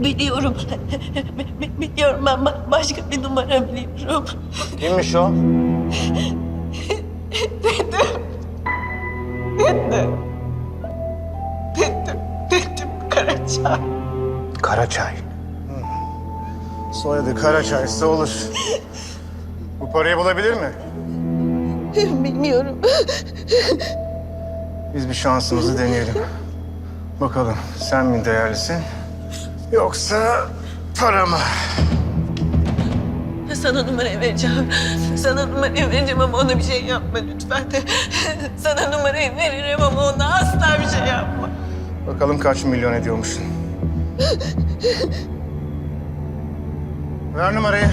biliyorum. Bi- Biliyorum ben ba- başka bir numara biliyorum. Kimmiş o? Nedim, Nedim Karaca. Karaçay. Hmm. Soyadı Karaçay'sa olur. Bu parayı bulabilir mi? Bilmiyorum. Biz bir şansımızı deneyelim. Bakalım sen mi değerlisin? Yoksa para mı? Sana numarayı vereceğim. Sana numarayı vereceğim ama ona bir şey yapma lütfen. Sana numarayı veririm ama ona asla bir şey yapma. Bakalım kaç milyon ediyormuşsun. Ver numarayı.